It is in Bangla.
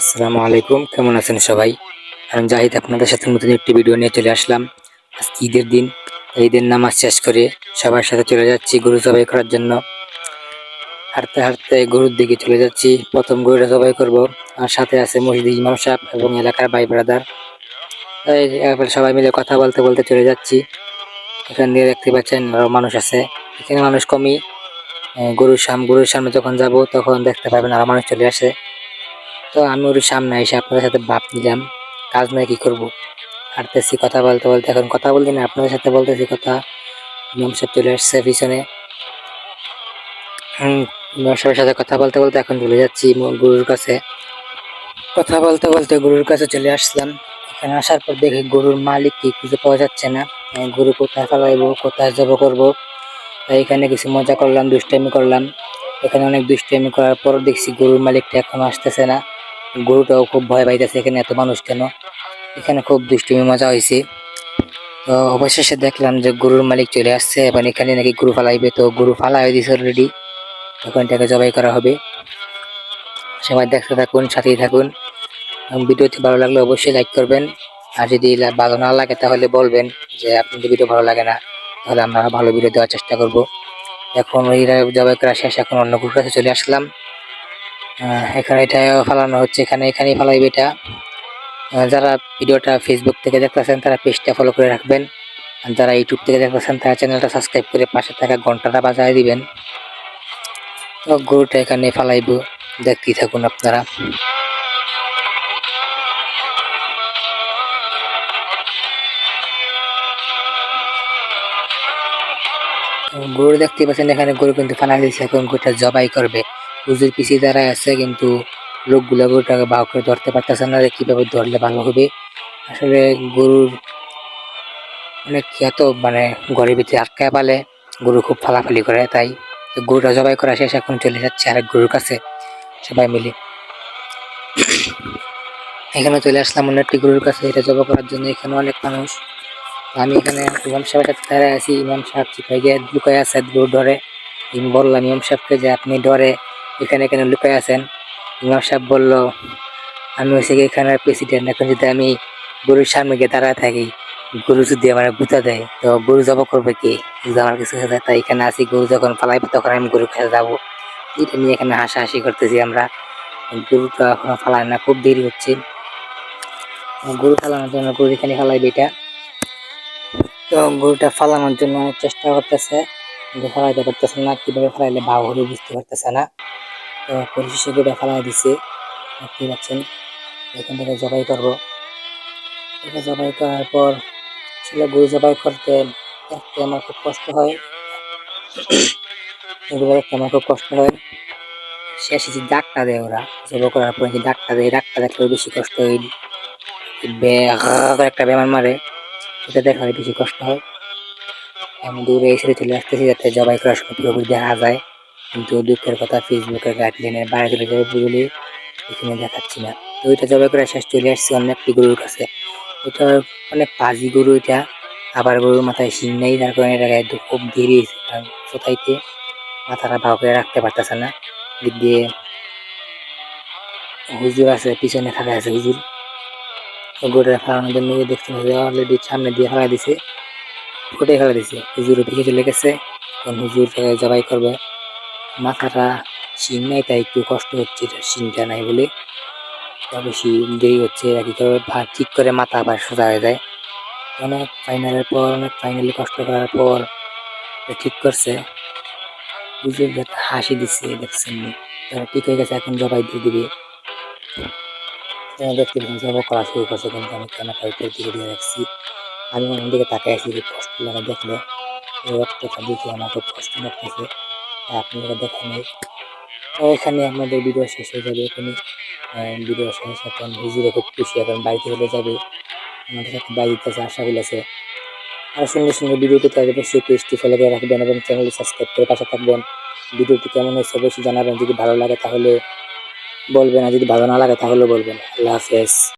আসসালামু আলাইকুম, কেমন আছেন সবাই? আমি জাহিদ আপনাদের সাথে নতুন একটি ভিডিও নিয়ে চলে আসলাম। আজকে ঈদের দিন, ঈদের নামাজ শেষ করে সবার সাথে চলে যাচ্ছি গরু জবাই করার জন্য। হাঁটতে হাঁটতে গরুর দিকে চলে যাচ্ছি। প্রথম গরুটা জবাই করব। আর সাথে আছে মসজিদ ইমাম সাহেব এবং এলাকার ভাই ব্রাদার তাই সবাই মিলে কথা বলতে বলতে চলে যাচ্ছি। এখান দিয়ে দেখতে পাচ্ছেন আরও মানুষ আছে। এখানে মানুষ কমই। গরুর সাম, গরুর সামনে যখন যাব, তখন দেখতে পাবেন আরও মানুষ চলে আসে। তো আমি ওর সামনে এসে আপনাদের সাথে ভাব নিলাম কাজ নয়, কি করব? হাঁটতেছি, কথা বলতে বলতে এখন কথা বলতে না, আপনাদের সাথে বলতেছি কথা। ইমাম সাহেব চলে আসছে পিছনে। ইমাম সাহেবের সাথে কথা বলতে বলতে এখন চলে যাচ্ছি গরুর কাছে। কথা বলতে বলতে গরুর কাছে চলে আসলাম। এখানে আসার পর দেখি গরুর মালিক কি খুঁজে পাওয়া যাচ্ছে না। গরু কোথায় ফেলাইবো কোথায় জব করব? তাই এখানে কিছু মজা করলাম, দুষ্টামি করলাম। এখানে অনেক দুষ্টামি করার পর দেখছি গরুর মালিকটা এখনও আসতেছে না। গরুটাও খুব ভয় পাইতেছে এখানে এত মানুষ কেন? এখানে খুব দুষ্টুমি মজা হয়েছে তো অবশেষে দেখলাম যে গরুর মালিক চলে আসছে এবং এখানে নাকি গরু ফালাইবে। তো গরু ফালা হয়ে দিয়েছে অলরেডি এখন এটাকে জবাই করা হবে। সবাই দেখতে থাকুন, সাথেই থাকুন। ভিডিওটি ভালো লাগলে অবশ্যই লাইক করবেন। আর যদি ভালো না লাগে তাহলে বলবেন যে আপনাদের ভিডিও ভালো লাগে না। তাহলে আমরা ভালো ভিডিও দেওয়ার চেষ্টা করব। এখন ওই জবাই করা শেষ, এখন অন্য গরুর কাছে চলে আসলাম। এখানে এটা ফালানো হচ্ছে। এখানে এখানেই ফালাইবে এটা। যারা ভিডিওটা ফেসবুক থেকে দেখতেছেন, তারা পেজটা ফলো করে রাখবেন। আর যারা ইউটিউব থেকে দেখতেছেন, তারা চ্যানেলটা সাবস্ক্রাইব করে পাশে থাকা ঘন্টাটা বাজায় দিবেন। তো গরুটা এখানে ফালাইব। দেখতেই থাকুন আপনারা। গরু দেখতে পাচ্ছেন, এখানে গরু কিন্তু ফালা দিয়েছে এখন গরুটা জবাই করবে। হুজুর পিছিয়ে দাঁড়ায় আছে, কিন্তু লোকগুলো গরুটাকে বাউ করে ধরতে পারতেছে না কীভাবে ধরলে ভালো হবে। আসলে গরুর অনেক এত মানে ঘরের ভিতরে আটকায় পালে গরু খুব ফালাফালি করে, তাই তো গরুটা জবাই করা শেষ, এখন চলে যাচ্ছে আরেক গরুর কাছে, সবাই মিলে। এখানে চলে আসলাম অন্য একটি গরুর কাছে, এটা জবা করার জন্য এখানে অনেক মানুষ। আমি এখানে ইমাম সাহেবের সাথে দাঁড়ায় আছি, ইমাম সাহেব চিপাই গিয়ে লুকাই আছে গরু ধরে। বললাম, ইমাম সাহেবকে যে আপনি ডরে এখানে এখানে লুকাই আছেন। ইমাম সাহেব বলল, আমি হচ্ছে গিয়ে এখানের প্রেসিডেন্ট এখন যদি আমি গরুর সামনে গিয়ে দাঁড়ায় থাকি, গরু যদি আমার গুতা দেয়, তো গরু জবা করবে কি? যদি আমার কিছু যায়, তাই এখানে আসি গরু যখন ফালাইবে তখন আমি গরু কাছে যাব। এটা নিয়ে এখানে হাসাহাসি করতেছি আমরা। গরুটা এখনও ফালায় না, খুব দেরি হচ্ছে। গরু ফালানোর জন্য গরু এখানে ফালাইবে এটা। তো গরুটা ফালানোর জন্য চেষ্টা করতেছে ফালাইতে পারতেছে না, কীভাবে ফালাইলে ভাও হবে বুঝতে পারতেছে না। তো পরিশেষে গরুটা ফালাই দিছে। দেখতে পাচ্ছেন, এখান থেকে জবাই করব। এটা জবাই করার পর আসলে গরু জবাই করতে দেখতে আমার খুব কষ্ট হয়। এগুলো দেখতে আমার খুব কষ্ট হয়। শেষে যে ডাকটা দেয় ওরা। জবাই করার পরে যে ডাকটা দেয় ডাকটা দেখলে বেশি কষ্ট হয়। একটা বেমার মারে, এটা দেখালে বেশি কষ্ট হয়। আমি দূরে এসে চলে আসতেছি যাতে জবাই করার সময় পুরোপুরি দেখা যায়। কিন্তু দুঃখের কথা ফেসবুকের গাইডলাইনের বাইরে চলে যাবে বুঝলি, এখানে দেখাচ্ছি না। তো ওইটা জবাই করে শেষ চলে আসছি, অন্য একটি গরুর কাছে। এটা অনেক পাজি গরু এটা, আবার গরুর মাথায় শিং নেই, যার কারণে এটা গায়ে খুব দেরি হয়েছে, কারণ কোথাইতে মাথাটা ভালো করে রাখতে পারতেছে না। দিয়ে হুজুর আছে, পিছনে থাকা আছে হুজুর। গরুটা ফেলানোর জন্য দেখতে অলরেডি সামনে দিয়ে ফেলা দিছে, ফুটে ফেলা দিছে। হুজুর পিছে চলে গেছে এখন হুজুর জবাই করবে। মাথাটা শিং নাই তাই একটু কষ্ট হচ্ছে শিংটা নাই বলে। তবে বেশি দেরি হচ্ছে, আর কি করে ভা- ঠিক করে মাথা আবার সোজা হয়ে যায়। অনেক ফাইনালের পর, অনেক ফাইনালি কষ্ট করার পর ঠিক করছে। বুঝে হাসি দিচ্ছে, দেখছেন তারা ঠিক হয়ে গেছে, এখন জবাই দিয়ে দিবে। দেখতে জবাই করা শুরু করছে, কিন্তু আমি ক্যামেরাটা উপর দিকে দিয়ে রাখছি? আমি দিকে তাকাই আছি কষ্ট লাগে দেখলে। রক্তটা দেখে আমার খুব কষ্ট লাগতেছে। আপনারা দেখে নেই তো এখানে আমাদের ভিডিও শেষ হয়ে যাবে এখানে। ভিডিও শেষ এখন হুজুরে খুব খুশি, এখন বাড়িতে চলে যাবে। আমাদের সাথে বাড়ি দিতেছে আশা বলেছে আর সঙ্গে সঙ্গে ভিডিও পেতে হলে অবশ্যই পেজটি ফলো করে রাখবেন এবং চ্যানেলটি সাবস্ক্রাইব করে পাশে থাকবেন। ভিডিওটি কেমন হয়েছে অবশ্যই জানাবেন। যদি ভালো লাগে তাহলে বলবেন, আর যদি ভালো না লাগে তাহলে বলবেন। আল্লাহ হাফেজ।